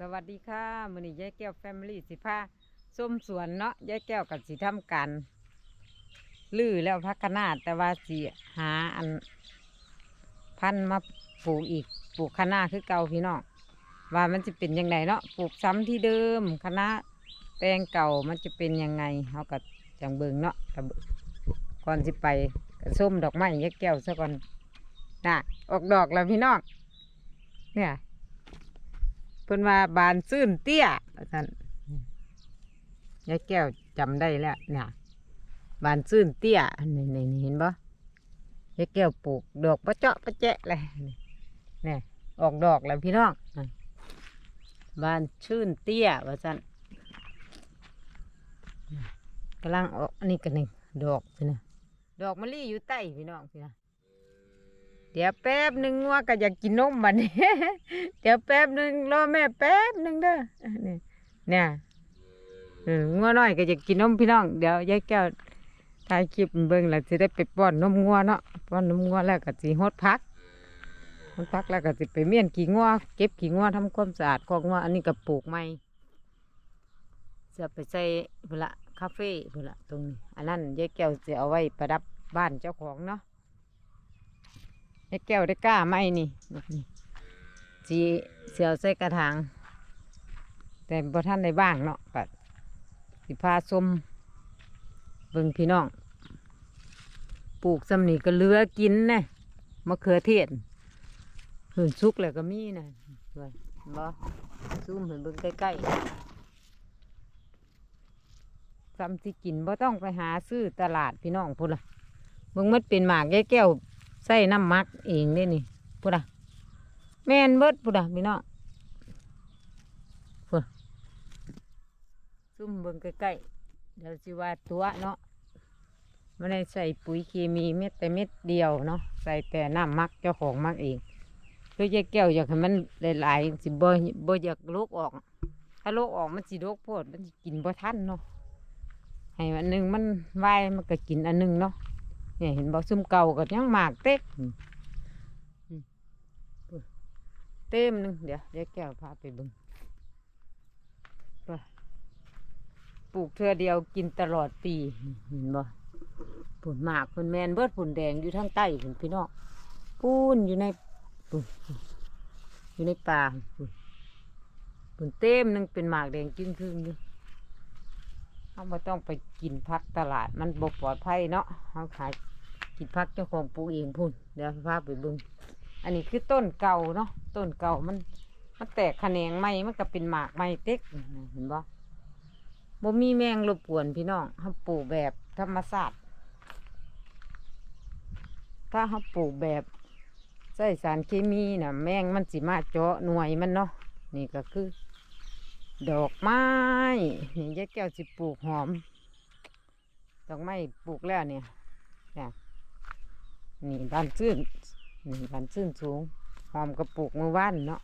สวัสดีค่ะมือนี้ยายแก้วแฟมิลี่สิพาส้มสวนเนาะยายแก้วกับสิทำการลื้อแล้วพักขนาดแต่ว่าสิหาอัน พันมาปลูกอีกปลูกคะน้าคือเก่าพี่น้องว่ามันจะเป็นยังไงเนาะปลูกซ้ำที่เดิมคณะแปลงเก่ามันจะเป็นยังไงเขากับจังเบิงเนาะก่อนสิไปส้มดอกไม้ยายแก้วซะก่อนน่ะออกดอกแล้วพี่น้องเนี่ย เพิ่นว่าบานซื่นเตี้ยว่าท่านยายแก้วจำได้แล้วเนี่ยบานซื่นเตี้ยนี่นี่นี่เห็นบ่ยายแก้วปลูกดอกปะเจาะปะแจะเลยนี่เนี่ยออกดอกแล้วพี่น้องบานชื่นเตี้ยว่าท่นกำลังออกอันนี้กันหนึ่งดอกพี่นะดอกมะลิอยู่ใต้พี่น้องพี่นะ เดี๋ยวแป๊บหนึ่งงัวก็อยากกินนมบัดนี้ เดี๋ยวแป๊บหนึ่งรอแม่แป๊บหนึ่งเด้อเนี่ยเนี่ยงัวน้อยก็จะกินนมพี่น้อง เดี๋ยวยายแก้วถ่ายคลิปเบิ่งแล้วจะได้ไปป้อนนมงัวเนาะป้อนนมงัวแล้วก็สิฮดพักฮดพักแล้วก็สิไปเมี่ยนขี้งัวเก็บขี้งัวทำความสะอาดของงัวอันนี้ก็ปลูกใหม่จะไปใส่พุ่นละคาเฟ่พุ่นละตรงนี้ อันนั้นยายแก้วจะเอาไว้ประดับบ้านเจ้าของเนาะ แก้วได้กล้าไหมนี่นี่สีเสียวใส่กระถางแต่บ่ท่านในบ้างเนาะก็สิพาส้มเบิ่งพี่น้องปลูกสำนีก็เลือกินนะมะเขือเทศหืนสุกแล้วก็มีนะด้วยบ่ซูมเห็นเบิ่งใกล้ๆซ้ำสิกินบ่ต้องไปหาซื้อตลาดพี่น้องพุ่นละเบิ่งมันเป็นหมากแก้ว ใส่น้ำมักเองเด้นี่พุ่นล่ะแม่นเบิดปุดะพี่น้องพุซุ่มเบิ่งใกล้ๆเดี๋ยวสิว่าตัวเนาะไม่ได้ใส่ปุ๋ยเคมีเม็ดแต่เม็ดเดียวเนาะใส่แต่น้ำมักเจ้าของมักเองคือยายแก้วอยากให้มันหลายๆสิบ่บ่อยากโลกออก ถ้าโลกออกมันสิโลกโพดมันกินบ่ทันเนาะให้อันหนึงมันไหวมันก็กินอันหนึงเนาะ เนี่ยเห็นบอกซุ่มเก่าก็ยังหมากเต็กเต็มหนึงเดี๋ยวยายวแก้วพาไปบึงปลูกเทือเดียวกินตลอดปีเห็นบ่ผุนหมากผุนแมนเบิดผุนแดงอยู่ทางใต้ผุนพี่น้องปูนอยู่ในปุ่นอยู่ในป่าปุ่นผุนเต็มหนึงเป็นหมากแดงจึ้งครึ่งอยู่ เขาไม่ต้องไปกินพักตลาด มันบ่ปลอดภัยเนาะเขาขายกินพักเจ้าของปลูกเองพุ่นเดี๋ยวพาไปบึงอันนี้คือต้นเก่าเนาะต้นเก่ามัน มันแตกแขนงใหม่มันก็เป็นหมากใหม่เต็กเห็นบ่บ่มีแมงรบกวนพี่น้องเขาปลูกแบบธรรมชาติถ้าเขาปลูกแบบใส่สารเคมีน่ะแมงมันสิมาเจาะหน่วยมันเนาะนี่ก็คือ ดอกไม้นี่ยายแก้วสิปลูกหอม ดอกไม้ปลูกแล้วเนี่ยเนี่ยนี่บานซื่นนี่บันซื่นสูง หอมกระปุกเมื่อวานเนาะ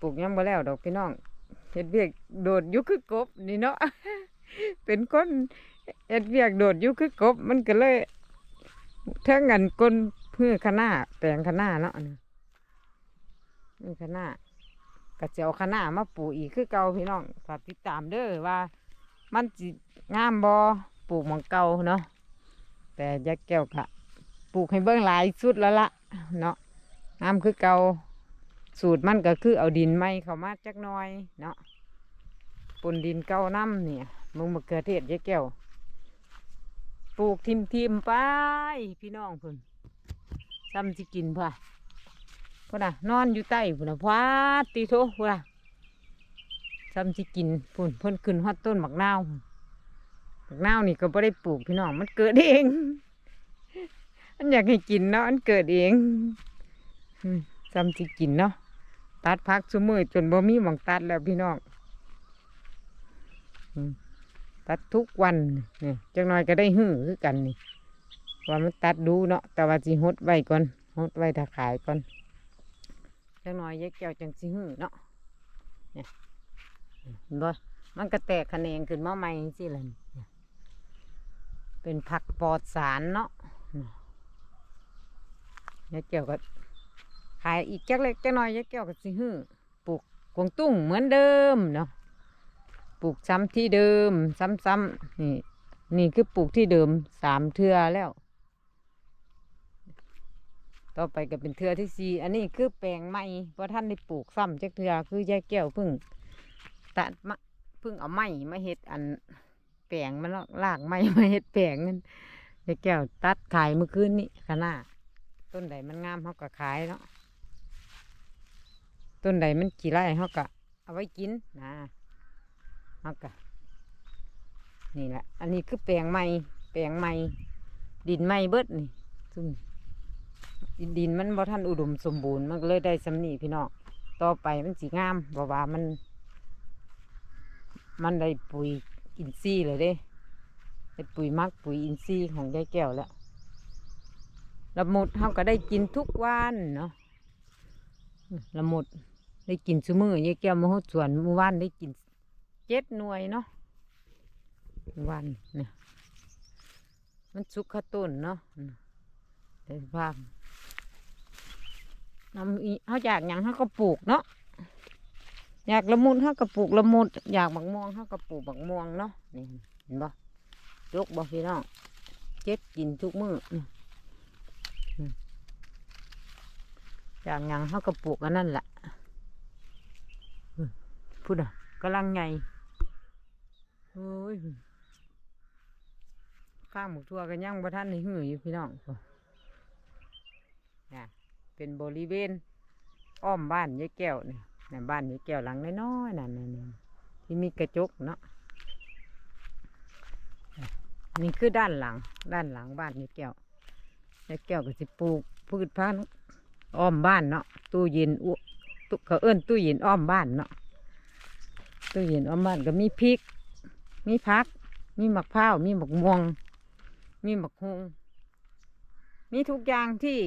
ปลูกยังบ่แล้วดอกพี่น้องเฮ็ดเวียกโดดยุคือกบนี่เนาะเป็นคนเฮ็ดเวียกโดดยุคือกบ มันก็เลยเท่างันก้นเพื่อขนาแปลงขนาเนาะนี่ขนา กระเจียวขนามาปลูกอีกคือเก่าพี่น้องฝากติดตามเด้อว่า มันสิงามบ่ปลูกหมองเก่าเนาะแต่ยักแก้วกะปลูกให้เบิ่งหลายสุดแล้วละเนาะน้ำคือเก่าสูตรมันก็คือเอาดินไม้เข้ามาจักหน่อยเนาะปนดินเก่าน้ำเนี่ยมึงมะเขือเทศยายแก้วปลูกทิมทิมๆไปพี่น้องพุ่นซ้ำสิกินพ่ะ พุ่นน่ะนอนอยู่ใต้พุ่นน่ะพวาดตีโถพุ่นน่ะซ้ำสิกินพุ่นเพิ่นขึ้นฮอดต้นหมักนาวหมักนาวนี่ก็ไม่ได้ปลูกพี่น้องมันเกิดเองมันอยากให้กินเนาะมันเกิดเองอืมจำสิกินเนาะตัดพักซุมือจนบ่มีหมองตัดแล้วพี่น้องตัดทุกวันนี่จังน้อยก็ได้หื้อคือกันนี่ว่ามันตัดดูเนาะแต่ว่าสิหดไว้ก่อนหดไว้ถ้าขายก่อน จังน้อยยายแก้วจังสิหื้อเนาะเนี่ยเห็นบ่มันก็แตกแขนงขึ้นมาใหม่สิล่ะนี่เนี่ยเป็นผักปลอดสารเนาะยายแก้วก็ขายอีกจักเล็กจักน้อยยายแก้วก็สิฮื้อปลูกกวงตุ้งเหมือนเดิมเนาะปลูกซ้ำที่เดิม ซ้ำๆนี่นี่คือปลูกที่เดิมสามเทือแล้ว ต่อไปก็เป็นเทือที่สี่อันนี้คือแปลงใหม่เพราะท่านได้ปลูกซ้ำจักเทือคือยายแก้วพิ่งตัดมะพิ่งเอาไม้มาเฮ็ดอันแปลงมันลากไม้มาเฮ็ดแปลงนั่นยายแก้วตัดขายเมื่อคืนนี้ขนาดต้นใดมันงามเขาก็ขายเนาะต้นใดมันกี่ไร่เขาก็เอาไว้กินนะเขาก็นี่แหละ อันนี้คือแปลงใหม่แปลงใหม่ดินใหม่เบิดนี่ซึ่ง ดินมันบ่ท่านอุดมสมบูรณ์มันก็เลยได้สำนีพี่น้องต่อไปมันสีงามเพราะว่ามัน มันได้ปุ๋ยอินทรีย์เลยเด้ได้ปุ๋ยมักปุ๋ยอินทรีย์ของยายแก้วแล้วละมุดเขาก็ได้กินทุกวันเนาะละมุดได้กินซุมือยายแก้วมาหสวนเมื่อวานได้กินเจ็ดหน่วยเนาะวันเนี่ยมันสุกขต้นเนาะอืมได้ภาพ น้ำอีเขาอยากหยังเขาก็ปลูกเนาะอยากละมุนเขาก็ปลูกละมุดอยากบักม่วงเขาก็ปลูกบักม่วงเนาะนี่เห็นบ่ยกบ่พี่น้องเจ็ดกินทุกมื้อนี่อืมอยากหยังเขาก็ปลูกอันนั่นแหละพูดอะกำลังไงโอ้ยข้างหมูทัวกันยังบ่ท่านในหืออยู่พี่น้องเนี่ย เป็นบริเวณ อ้อมบ้านยายแก้วเนี่ยนะบ้านยายแก้วหลังน้อยๆนั่นนั่นนั่นที่มีกระจกเนาะนี่คือด้านหลัง ด้านหลังบ้านยายแก้วยายแก้วก็สิปลูกพืชพันธุ์อ้อมบ้านเนาะตู้เย็นอุตุเขาเอิ้นตู้เย็นอ้อมบ้านเนาะตู้เย็นอ้อมบ้านก็มีพริก มีผัก มีหมะพร้าวมีหมะม่วง มีหมะฮงมีทุกอย่างที่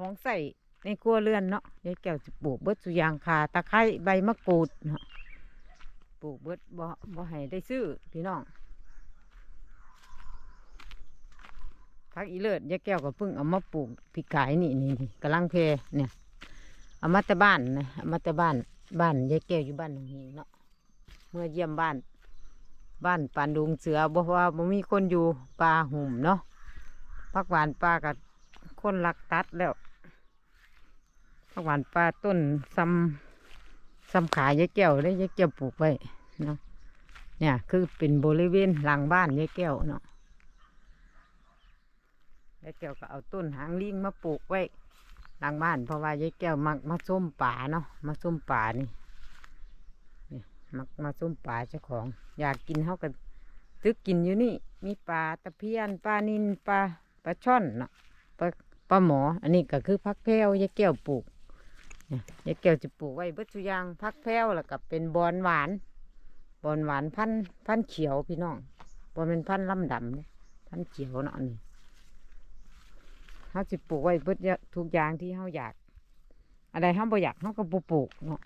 ของใส่ในครัวเรือนเนาะยายแก้วจะปลูกเบิดสุยางคาตะไคร้ใบมะกรูดเนาะปลูกเบิดบ่บ่ให้ได้ซื้อพี่น้องพักอีเลิศยายแก้วก็เพิ่งเอามาปลูกพี่ขายนี่นี่กำลังเพเนี่ยเอามาแต่บ้านนะเอามาแต่บ้านบ้านยายแก้วอยู่บ้านหนองหินเนาะเมื่อเยี่ยมบ้าน บ้านปานดุงเสือบ่ว่าบ่มีคนอยู่ป่าหุ่มเนาะพักหวานปลากับคนรักตัดแล้ว หวานปลาต้นซ้ำซ้ำขายยายแก้วเลยยายแก้วปลูกไว้เนาะเนี่ย คือเป็นบริเวณหลังบ้านยายแก้วเนาะยายแก้วก็เอาต้นหางลิงมาปลูกไว้หลังบ้านเพราะว่ายายแก้วมักมาส้มป่าเนาะมาส้มป่านี่นี่มักมาส้มป่าเจ้าของ อยากกินเขากันตึกกินอยู่นี่ มีปลาตะเพียนปลานินปลาปลาช่อนเนาะปลาหมอ อันนี้ก็คือพักแพ้วยายแก้วปลูก ยายแก้วจะปลูกไว้เบิดทุยางพักแพ้วแล้วก็เป็นบอนหวาน บอนหวานพันธ์พันธ์เขียวพี่น้องบอนเป็นพันธ์ลำดำเนี่ยพันธ์เขียวเนาะนี่เขาจะปลูกไว้เบิดเยทุกอย่างที่เขาอยาก อะไรเขาบ่อยากเขาก็ปลูกเนาะ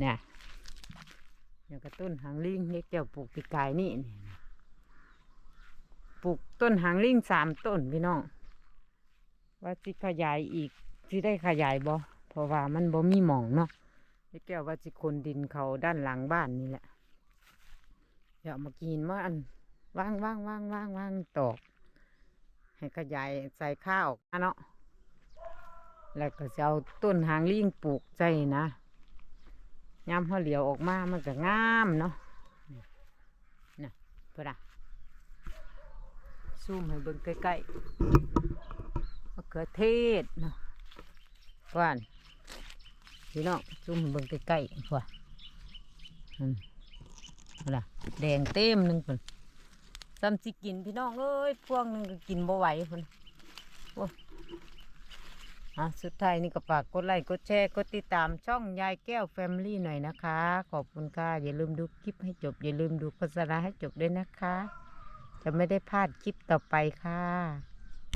เนี่ยอย่างกระต้นหางลิงยายแก้วปลูกปีกายนี่ปลูกต้นหางลิงสามต้นพี่น้อง ว่าสิขยายอีกสิได้ขยายบ่ ราะว่ามันบ่มีหมองเนาะไอ้แก้วว่าสิคนดินเขาด้านหลังบ้านนี่แหละเดี๋ยวมากินมาอันว่างว่างว่างว่างว่างตอกให้ขยายใส่ข้าวอะเนาะแล้วก็จะเอาต้นหางลิงปลูกใจนะยามเขาเหลียวออกมามันก็งามเนาะนี่ะเพื่อนอะซูมให้เบิ่งใกล้ๆมะเขือเทศเนาะว่าน พี่น้องจุ่มเบิ่งใกล้ๆว่าอืมเอาล่ะแดงเต็มหนึ่งคนซ้ำสิกินพี่น้องเอ้ยพวงหนึ่งก็กินบ่ไหวคนโอ้อะสุดท้ายนี่ก็ฝากกดไลค์กดแชร์กดติดตามช่องยายแก้วแฟมิลี่หน่อยนะคะ ขอบคุณค่ะ อย่าลืมดูคลิปให้จบ อย่าลืมดูโฆษณาให้จบด้วยนะคะ จะไม่ได้พลาดคลิปต่อไปค่ะ